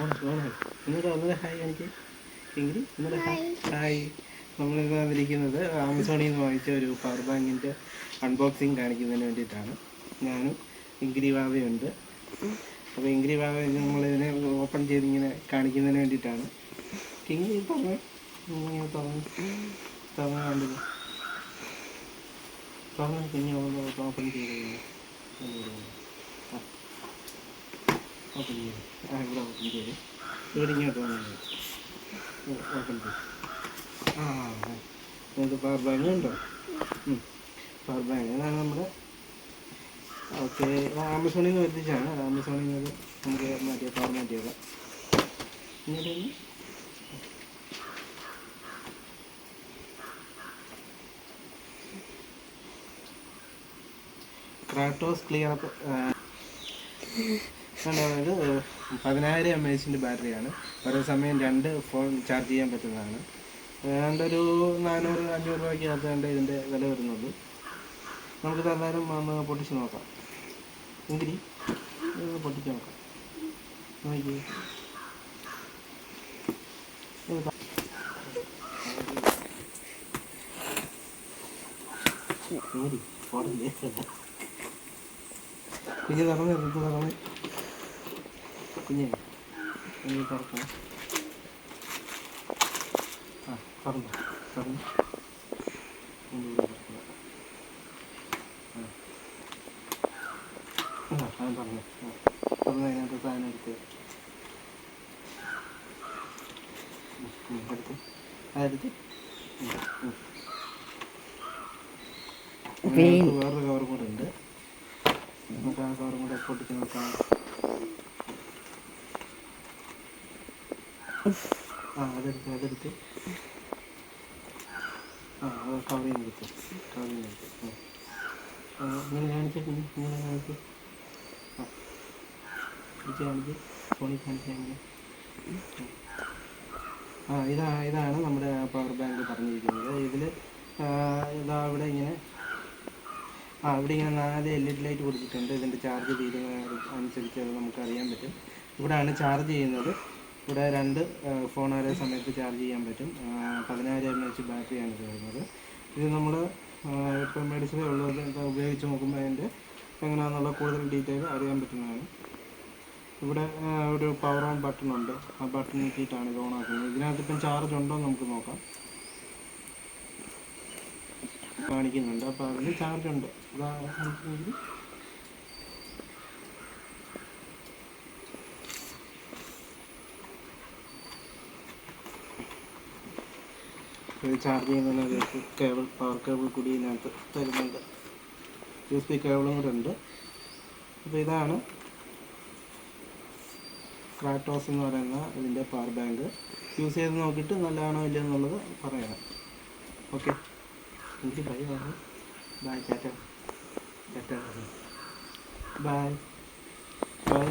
എന്നിട്ട് ഹായ് എങ്കിൽ നമ്മളിന്ന് വന്നിരിക്കുന്നത് ആമസോണിൽ നിന്ന് വാങ്ങിച്ച ഒരു പവർ ബാങ്കിന്റെ അൺബോക്സിങ് കാണിക്കുന്നതിന് വേണ്ടിയിട്ടാണ്. ഞാനും ഇങ്കിരി വാവയുണ്ട് അപ്പോൾ ഇങ്കിരി വാവ നമ്മളിതിനെ ഓപ്പൺ ചെയ്ത് ഇങ്ങനെ കാണിക്കുന്നതിന് വേണ്ടിയിട്ടാണ്. കിങ്ങി തുറന്ന് ഇങ്ങനെ തുറന്ന് തുറന്ന് കണ്ടത് തുറന്ന് കിങ്ങി ഓപ്പൺ ചെയ്ത് ഓപ്പൺ ചെയ്ത്. ഇവിടെ ഓപ്പൺ ചെയ്ത് ഇവിടെ ഇങ്ങോട്ട് വന്നു ഓപ്പൺ ചെയ്ത് ആ എന്നിട്ട് പവർ ബാങ്ക് ഉണ്ടോ പവർ ബാങ്ക് അതാണ് നമ്മുടെ ഓക്കെ ആമസോണിൽ നിന്ന് വരുത്തിച്ചാണ് ആമസോണിൽ നിന്ന് നമുക്ക് മാറ്റിയ പവർ മാറ്റിയത് ഇങ്ങോട്ട് ക്രാട്ടോസ് ക്ലിയർ ഇത് പതിനായിരം എം എച്ചിന്റെ ബാറ്ററിയാണ് ഒരേ സമയം രണ്ട് ഫോൺ ചാർജ് ചെയ്യാൻ പറ്റുന്നതാണ് ഏതാണ്ട് ഒരു നാനൂറ് അഞ്ഞൂറ് രൂപയ്ക്ക് അകത്താണ്ട് ഇതിന്റെ വില വരുന്നത് നമുക്ക് എന്തായാലും ഒന്ന് പൊട്ടിച്ച് നോക്കാം എങ്കിരി പൊട്ടിച്ച് നോക്കാം നോക്കി കുഞ്ഞ് തുറന്ന് കുഞ്ഞേ കുഞ്ഞ് തുറക്കണം ആ തുറന്നു തുറന്നു ഒന്നുകൂടി തുറക്കണം ആ. അത് തുറന്നു. ആ. തുറന്ന് അതിനകത്ത് സാധനം എടുത്ത്. എടുത്ത്. അതെടുത്ത് വേറൊരു കവറും കൂടെ ഉണ്ട്. നമുക്ക് ആ കവറും കൂടെ പൊട്ടിച്ച് നോക്കാം. അതെടുത്ത് അതെടുത്ത്. ആ കവർ ചെയ്യുന്ന എടുത്ത് കവർ ചെയ്യുന്ന എടുത്ത്. ആ. ഇങ്ങനെ കാണിച്ചിട്ടുണ്ട് ഇങ്ങനെ കാണിച്ച്. ആ. പിടിച്ച് കാണിച്ച് ഫോണിൽ കാണിച്ച് ഇങ്ങനെ ആ ഇതാ ഇതാണ് നമ്മുടെ പവർ ബാങ്ക് പറഞ്ഞിരിക്കുന്നത്. ഇതിൽ ഇതാ ഇവിടെ ഇങ്ങനെ ആ ഇവിടെ ഇങ്ങനെ നാല് എൽ ഇ ഡി ലൈറ്റ് കൊടുത്തിട്ടുണ്ട്. ഇതിന്റെ ചാർജ് തീരുന്ന അനുസരിച്ച് അത് നമുക്ക് അറിയാൻ പറ്റും. ഇവിടെയാണ് ചാർജ് ചെയ്യുന്നത്. ഇവിടെ രണ്ട് ഫോൺ ഒരേ സമയത്ത് ചാർജ് ചെയ്യാൻ പറ്റും. പതിനായിരം എം എച്ച് ബാറ്ററിയാണ് ഇത് വരുന്നത്. ഇത് നമ്മൾ ഇപ്പം മേടിച്ചതേ ഉള്ളൂ ഇത് ഇത് ഉപയോഗിച്ച് നോക്കുമ്പോൾ അതിന്റെ എങ്ങനെയാണെന്നുള്ള കൂടുതൽ ഡീറ്റെയിൽ അറിയാൻ പറ്റുന്നതാണ്. ഇവിടെ ഒരു പവർ ഓൺ ബട്ടൺ ഉണ്ട്. ആ ബട്ടൺ നീക്കിയിട്ടാണ് ഇത് ഓൺ ആക്കുന്നത്. ഇതിനകത്ത് ഇപ്പം ചാർജ് ഉണ്ടോ എന്ന് നമുക്ക് നോക്കാം. കാണിക്കുന്നുണ്ട്. അപ്പോൾ അതിൽ ചാർജ് ഉണ്ട്. ഇതാ ചാർജ് ചെയ്യുന്നതിന് കേബിൾ പവർ കേബിൾ കൂടി ഇതിനകത്ത് തരുന്നുണ്ട്. യു എസ് ബി കേബിളും കൂടെ ഉണ്ട്. അപ്പോൾ ഇതാണ് ക്രാറ്റോസ് എന്ന് പറയുന്ന ഇതിന്റെ പവർ ബാങ്ക് യൂസ് ചെയ്ത് നോക്കിയിട്ട് നല്ലതാണോ ഇല്ലയോ എന്നുള്ളത് പറയണം. ഓക്കെ എനിക്ക് ആണ് ബൈ ചേട്ടാ ടാറ്റ ബൈ ബൈ